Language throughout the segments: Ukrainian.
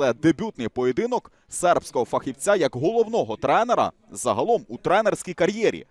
Це дебютний поєдинок сербського фахівця як головного тренера загалом у тренерській кар'єрі.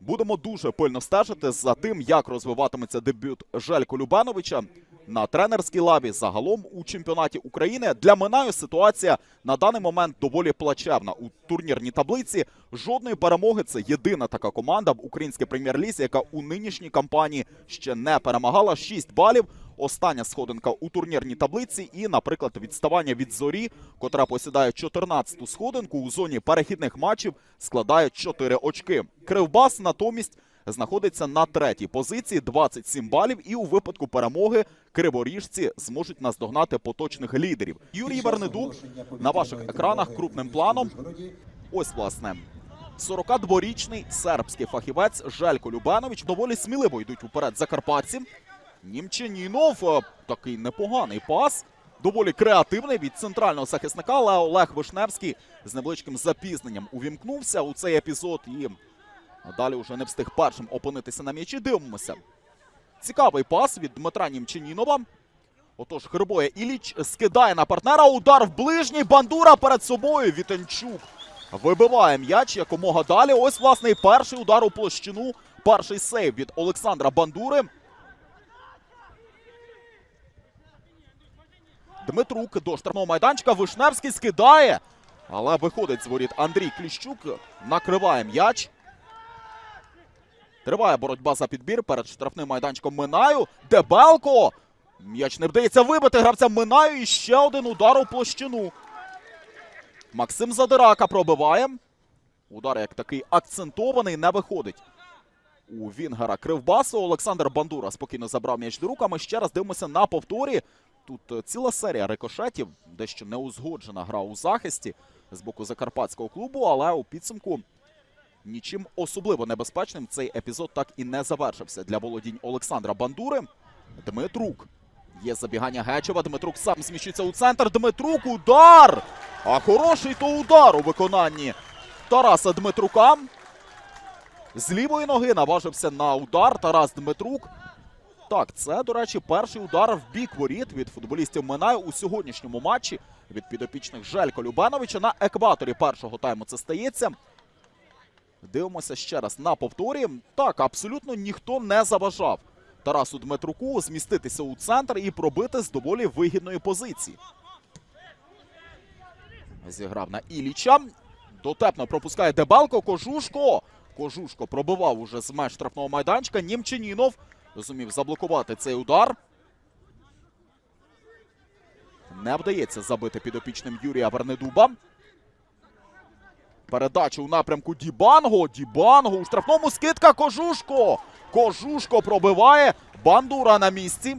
Будемо дуже пильно стежити за тим, як розвиватиметься дебют Желько Любановича на тренерській лаві загалом у чемпіонаті України. Для Минаю ситуація на даний момент доволі плачевна у турнірній таблиці. Жодної перемоги це єдина така команда в українській прем'єр-лізі, яка у нинішній кампанії ще не перемагала. 6 балів. Остання сходинка у турнірній таблиці, і, наприклад, відставання від зорі, котра посідає 14-ту сходинку у зоні перехідних матчів, складає 4 очки. Кривбас натомість знаходиться на третій позиції 27 балів, і у випадку перемоги криворіжці зможуть наздогнати поточних лідерів. Юрій Вернедуб на ваших екранах крупним планом. Ось власне. 42-річний сербський фахівець Желько Любанович доволі сміливо йдуть уперед закарпатці. Німчанінов е, такий непоганий пас. Доволі креативний від центрального захисника, але Олег Вишневський з невеличким запізненням увімкнувся у цей епізод і далі вже не встиг першим опинитися на м'ячі. Дивимося. Цікавий пас від Дмитра Німчанінова. Отож, Грибоє Іліч скидає на партнера. Удар в ближній. Бандура перед собою. Вітенчук вибиває м'яч якомога далі. Ось, власне, перший удар у площину. Перший сейв від Олександра Бандури. Дмитрук до штрафного майданчика. Вишневський скидає. Але виходить з воріт Андрій Кліщук. Накриває м'яч. Триває боротьба за підбір перед штрафним майданчиком Минаю. Дебелко. М'яч не вдається вибити гравця Минаю. І ще один удар у площину. Максим Задирака пробиває. Удар як такий акцентований не виходить. У Вінгера Кривбасу Олександр Бандура спокійно забрав м'яч до рук. А Ми ще раз дивимося на повторі. Тут е, ціла серія рикошетів, дещо неузгоджена гра у захисті з боку закарпатського клубу, але у підсумку нічим особливо небезпечним цей епізод так і не завершився для володінь Олександра Бандури. Дмитрук. Є забігання Гечева. Дмитрук сам зміщується у центр. Дмитрук удар! А хороший то удар у виконанні Тараса Дмитрука. З лівої ноги наважився на удар Тарас Дмитрук. Так, це, до речі, перший удар в бік воріт від футболістів Минаю у сьогоднішньому матчі від підопічних Желько Любановича. На екваторі першого тайму це стається. Дивимося ще раз на повторі. Так, абсолютно ніхто не заважав Тарасу Дмитруку зміститися у центр і пробити з доволі вигідної позиції. Зіграв на Іліча. Дотепно пропускає Дебелко. Кожушко. Кожушко пробивав уже з меж штрафного майданчика. Німчанінов зумів заблокувати цей удар. Не вдається забити підопічним Юрія Вернедуба. Передача у напрямку Дібанго. Дібанго у штрафному скидка Кожушко. Кожушко пробиває. Бандура на місці.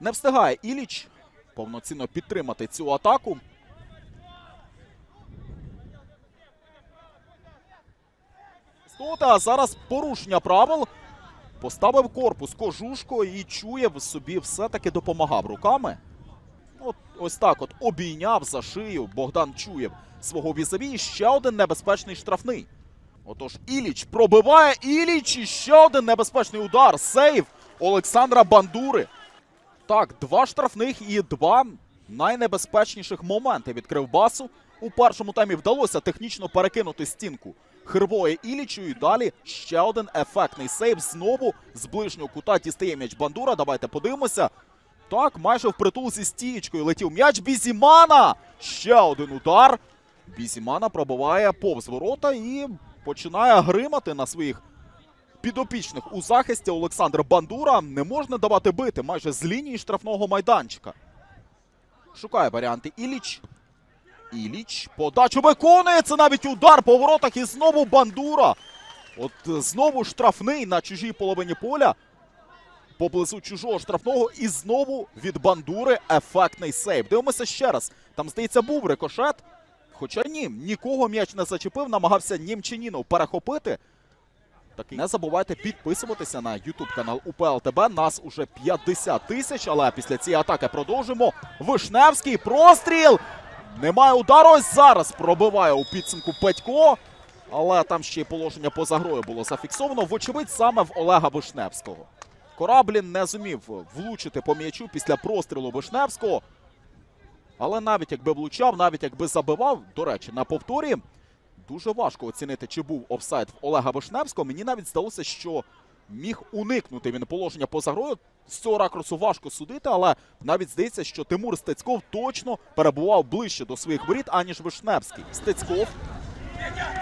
Не встигає Іліч повноцінно підтримати цю атаку. Стота, зараз порушення правил. Поставив корпус кожушко і чує собі все-таки допомагав руками. От ось так от обійняв за шию Богдан Чуєв свого візаві. І ще один небезпечний штрафний. Отож, Іліч пробиває Іліч і ще один небезпечний удар. Сейв Олександра Бандури. Так, два штрафних і два найнебезпечніших моменти від Кривбасу. У першому таймі вдалося технічно перекинути стінку Хирвоє Ілічу. І далі ще один ефектний сейв. Знову з ближнього кута дістає м'яч Бандура. Давайте подивимося. Так, майже впритул зі стієчкою летів м'яч Бізімана. Ще один удар. Бізімана пробиває повз ворота і починає гримати на своїх підопічних у захисті Олександр Бандура. Не можна давати бити майже з лінії штрафного майданчика. Шукає варіанти Іліч. Іліч. Подачу виконує. Це навіть удар по воротах. І знову Бандура. От знову штрафний на чужій половині поля. Поблизу чужого штрафного. І знову від Бандури ефектний сейв. Дивимося ще раз. Там, здається, був рикошет. Хоча ні, нікого м'яч не зачепив, намагався Німчанінов перехопити. Такий. Не забувайте підписуватися на YouTube канал УПЛ ТБ. Нас уже 50 тисяч, але після цієї атаки продовжимо. Вишневський простріл. Немає удару. Ось зараз пробиває у підсумку Петько. Але там ще й положення поза грою було зафіксовано. Вочевидь, саме в Олега Вишневського. Кораблін не зумів влучити по м'ячу після прострілу Вишневського. Але навіть якби влучав, навіть якби забивав, до речі, на повторі дуже важко оцінити, чи був офсайд в Олега Вишневського. Мені навіть здалося, що міг уникнути він положення поза грою. З цього ракурсу важко судити, але навіть здається, що Тимур Стецьков точно перебував ближче до своїх воріт, аніж Вишневський. Стецьков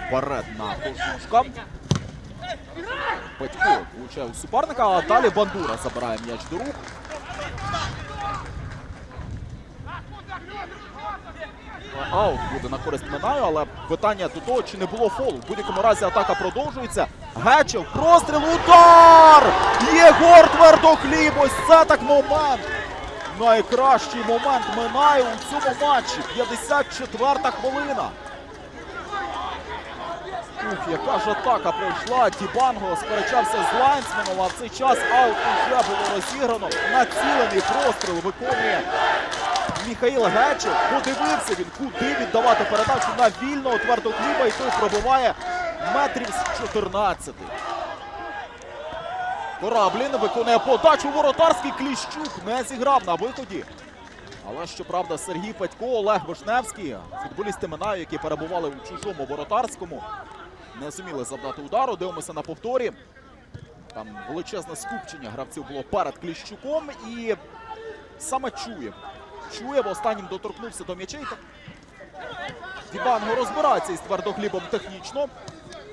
вперед на Кожушка. Петько влучає у суперника, а далі Бандура забирає м'яч до рук. Аут буде на користь Минаю, але питання до того, чи не було фолу. В будь-якому разі атака продовжується. Гечев, простріл, удар! Єгор Твердохліб, ось це так момент. Найкращий момент Минаю у цьому матчі. 54-та хвилина. Ух, яка ж атака пройшла. Дібанго сперечався з лайнсменом, а в цей час аут уже було розіграно. Націлений простріл виконує Міхаїл Гечев. Подивився він, куди віддавати передачу на вільного твердохліба, і той пробиває метрів з 14. Кораблін виконує подачу воротарський Кліщук не зіграв на виході. Але щоправда, Сергій Петько, Олег Вишневський, футболісти Минаю, які перебували у чужому воротарському, не зуміли завдати удару. Дивимося на повторі. Там величезне скупчення гравців було перед Кліщуком і саме Чуєв. Чуєв останнім доторкнувся до м'ячей. Дібанго розбирається із твердохлібом технічно.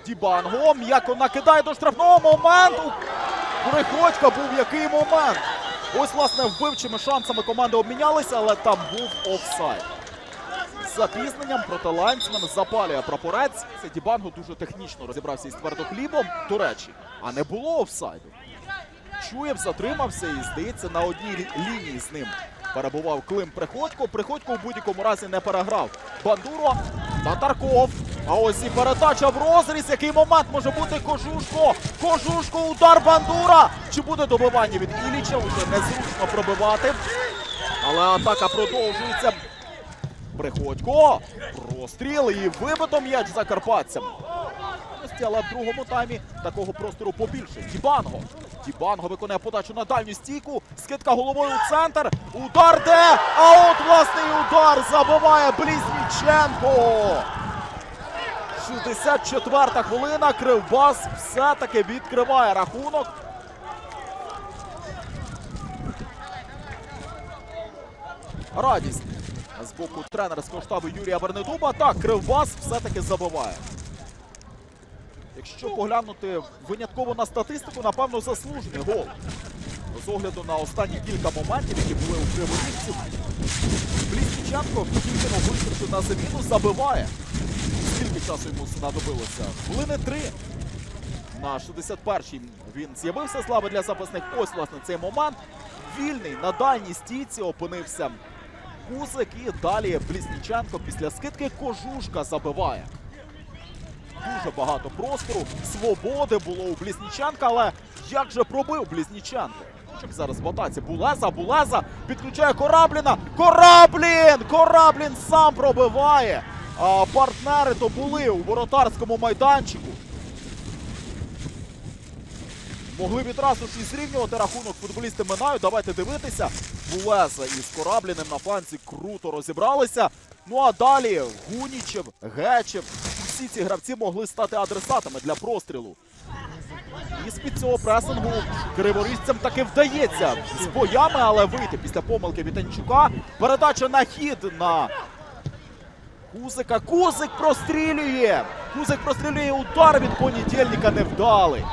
Дібанго м'яко накидає до штрафного моменту. Приходько був який момент. Ось, власне, вбивчими шансами команди обмінялися, але там був офсайд. З запізненням проти лайнсмен запалює прапорець. Це Дібанго дуже технічно розібрався із твердохлібом. До речі, а не було офсайду. Чуєв, затримався і, здається, на одній лінії з ним перебував Клим Приходько. Приходько в будь-якому разі не переграв. Бандуро, Татарков. А ось і передача в розріз. Який момент може бути Кожушко? Кожушко, удар Бандура. Чи буде добивання від Іліча? Уже незручно пробивати. Але атака продовжується. Приходько. Простріл і вибито м'яч закарпатцям. Але в другому таймі такого простору побільше. Дібанго. Дібанго виконує подачу на дальню стійку. Скидка головою у центр. Удар де? А от власний удар забиває Блізніченко. 64-та хвилина. Кривбас все-таки відкриває рахунок. Радість з боку тренерського штабу Юрія Вернедуба. Так, Кривбас все-таки забиває. Якщо поглянути винятково на статистику, напевно, заслужений гол. З огляду на останні кілька моментів, які були у Кривонівців, Блізніченко тільки вийшовши на заміну забиває. Скільки часу йому знадобилося? Хвилини три. На 61-й він з'явився з для запасних. Ось, власне, цей момент. Вільний на дальній стійці опинився Кузик і далі Блізніченко після скидки Кожушка забиває. Дуже багато простору, свободи було у Блізніченка, але як же пробив Блізніченко? Щоб зараз в атаці Булеза, Булеза підключає Корабліна. Кораблін! Кораблін сам пробиває. А партнери то були у воротарському майданчику. Могли відразу ж і зрівнювати рахунок футболісти Минаю. Давайте дивитися. Булеза із Корабліним на фланці круто розібралися. Ну а далі Гунічев, Гечев. Всі ці гравці могли стати адресатами для прострілу. І з-під цього пресингу криворіжцям таки вдається з боями, але вийти після помилки Вітанчука. Передача на хід на Кузика. Кузик прострілює. Кузик прострілює удар від понедільника невдалий.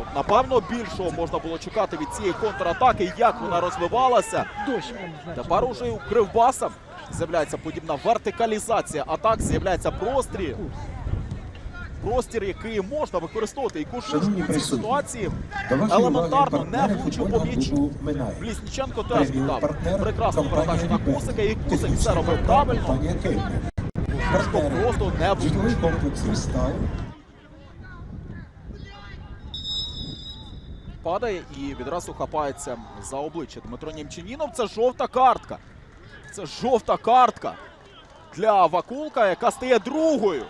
От, напевно, більшого можна було чекати від цієї контратаки, як вона розвивалася. Тепер уже у Кривбаса з'являється подібна вертикалізація атак, з'являється прострій. Простір, який можна використовувати. І Шановні у цій ситуації елементарно не влучив по футбольного м'ячу. клубу теж віддав прекрасну передачу на Кусика, і Кусик все робив правильно. Кушко просто не влучив. падає і відразу хапається за обличчя Дмитро Німчанінов. Це жовта картка. Це жовта картка для Вакулка, яка стає другою.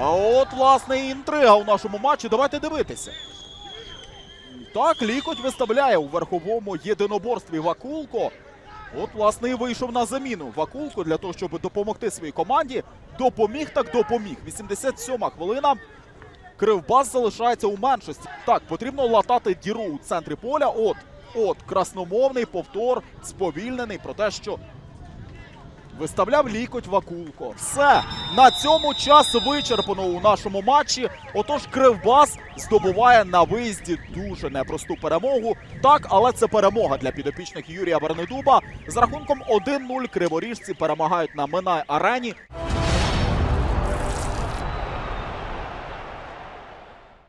А от, власне, і інтрига у нашому матчі. Давайте дивитися. Так, лікоть виставляє у верховому єдиноборстві Вакулко. От, власне, і вийшов на заміну Вакулко для того, щоб допомогти своїй команді. Допоміг так допоміг. 87-ма хвилина. Кривбас залишається у меншості. Так, потрібно латати діру у центрі поля. От, от, красномовний повтор, сповільнений про те, що виставляв лікоть Вакулко. Все на цьому час вичерпано у нашому матчі. Отож, Кривбас здобуває на виїзді дуже непросту перемогу. Так, але це перемога для підопічних Юрія Вернедуба. З рахунком 1-0 криворіжці перемагають на Минай арені.